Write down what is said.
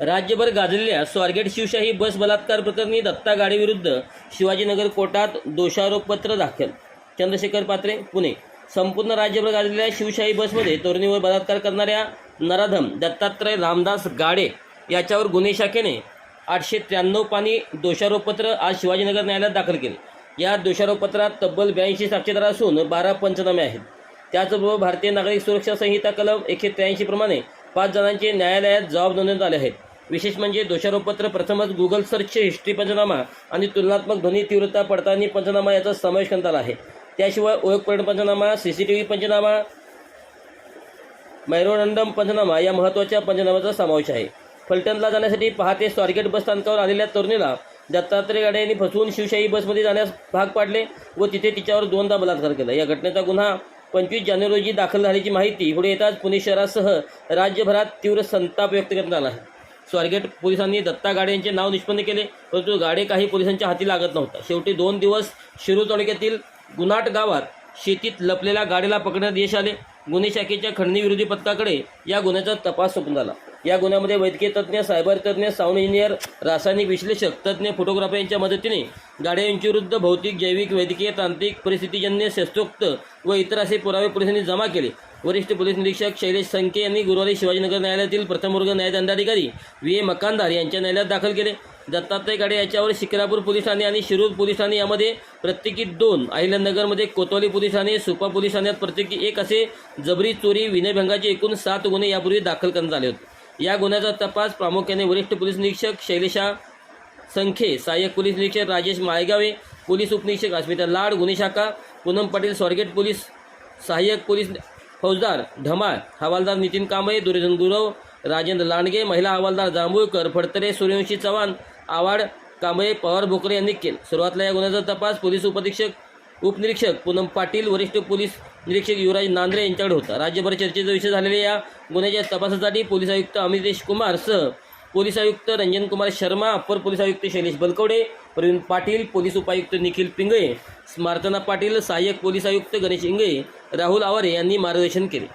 राज्यभर गाजलेल्या स्वारगेट शिवशाही बस बलात्कार प्रकरणी दत्ता गाडीविरुद्ध शिवाजीनगर कोर्टात दोषारोपपत्र दाखल. चंद्रशेखर पात्रे पुणे. संपूर्ण राज्यभर गाजलेल्या शिवशाही बसमध्ये तरुणीवर बलात्कार करणाऱ्या नराधम दत्तात्रय रामदास गाडे याच्यावर गुन्हे शाखेने आठशे त्र्याण्णव पानी दोषारोपपत्र आज शिवाजीनगर न्यायालयात दाखल केले. या दोषारोपपत्रात तब्बल ब्याऐंशी साक्षीदार असून बारा पंचनामे आहेत. त्याचबरोबर भारतीय नागरिक सुरक्षा संहिता कलम एकशे त्र्याऐंशी प्रमाणे पाच जणांचे न्यायालयात जबाब नोंदवण्यात आले आहेत. विशेष म्हणजे दोषारोपत्र प्रथमच गुगल सर्च हिस्ट्री पंचनामा आणि तुलनात्मक ध्वनी तीव्रता पडताळणी पंचनामा याचा समावेश करण्यात आला आहे. त्याशिवाय ओळख पंचनामा सी सी टी व्ही पंचनामा मैरोनंडम पंचनामा या महत्त्वाच्या पंचनाम्याचा समावेश आहे. फलटणला जाण्यासाठी पहाटे स्वारगेट बस स्थानकावर आलेल्या तरुणीला दत्तात्रय गाडे यांनी फसवून शिवशाही बसमध्ये जाण्यास भाग पाडले व तिथे तिच्यावर दोनदा बलात्कार केला. या घटनेचा गुन्हा पंचवीस जानेवारी रोजी दाखल झाल्याची माहिती पुढे येताच पुणे शहरासह राज्यभरात तीव्र संताप व्यक्त करण्यात आला आहे. स्वारगेट पोलिसांनी दत्ता गाडे यांचे नाव निष्पन्न केले. परंतु गाडे काही पोलिसांच्या हाती लागत नव्हता. शेवटी दोन दिवस शिरूर तालुक्यातील गुनाट गावात शेतीत लपलेल्या गाडीला पकडण्यात यश आले. गुन्हे शाखेच्या खंडणीविरोधी पथकाकडे या गुन्ह्याचा तपास सोपून झाला. या गुन्ह्यामध्ये वैद्यकीय तज्ज्ञ सायबर तज्ज्ञ साऊंड इंजिनियर रासायनिक विश्लेषक तज्ज्ञ फोटोग्राफर यांच्या मदतीने गाड्या यांच्याविरुद्ध भौतिक जैविक वैद्यकीय तांत्रिक परिस्थितीजन्य शस्त्रोक्त व इतर असे पुरावे पोलिसांनी जमा केले. वरिष्ठ पोलीस निरीक्षक शैलेश संके यांनी गुरुवारी शिवाजीनगर न्यायालयातील प्रथमवर्ग न्यायदंडाधिकारी व्ही. ए. मकानदार यांच्या न्यायालयात दाखल केले. दत्तात्रय गाडे याच्यावर शिक्रापूर पोलीस ठाणे आणि शिरूर पोलीस ठाणे यामध्ये प्रत्येकी दोन अहिल्यानगरमध्ये कोतवाली पोलीस ठाणे सुपा पोलीस ठाण्यात प्रत्येकी एक असे जबरी चोरी विनयभंगाचे एकूण सात गुन्हे यापूर्वी दाखल करण्यात आले होते. या गुन्ह्याचा तपास प्रामुख्याने वरिष्ठ पोलीस निरीक्षक शैलेशा संखे सहाय्यक पोलीस निरीक्षक राजेश माळगावे पोलीस उपनिरीक्षक अस्मिता लाड गुन्हे शाखा पूनम पाटील स्वारगेट पोलीस सहाय्यक पोलीस फौजदार धमाळ हवालदार नितीन कांबळे दुर्योधन गुरव राजेंद्र लांडगे महिला हवालदार जांभूळकर फडतरे सूर्यवंशी चव्हाण आवाड कांबळे पवार भोकरे यांनी केला. सुरुवातला या गुन्ह्याचा तपास पोलीस उपअधीक्षक उपनिरीक्षक पूनम पाटील वरिष्ठ पोलीस निरीक्षक युवराज नांद्रे यांच्याकडे होता. राज्यभर चर्चेचा विषय झालेल्या या गुन्ह्याच्या तपासासाठी पोलीस आयुक्त अमितेश कुमार सह पोलीस आयुक्त रंजन कुमार शर्मा अप्पर पोलीस आयुक्त शैलेश बलकवडे प्रवीण पाटील पोलीस उपायुक्त निखिल पिंगळे स्मार्तना पाटील सहाय्यक पोलीस आयुक्त गणेश इंगळे राहुल आवारे यांनी मार्गदर्शन केले.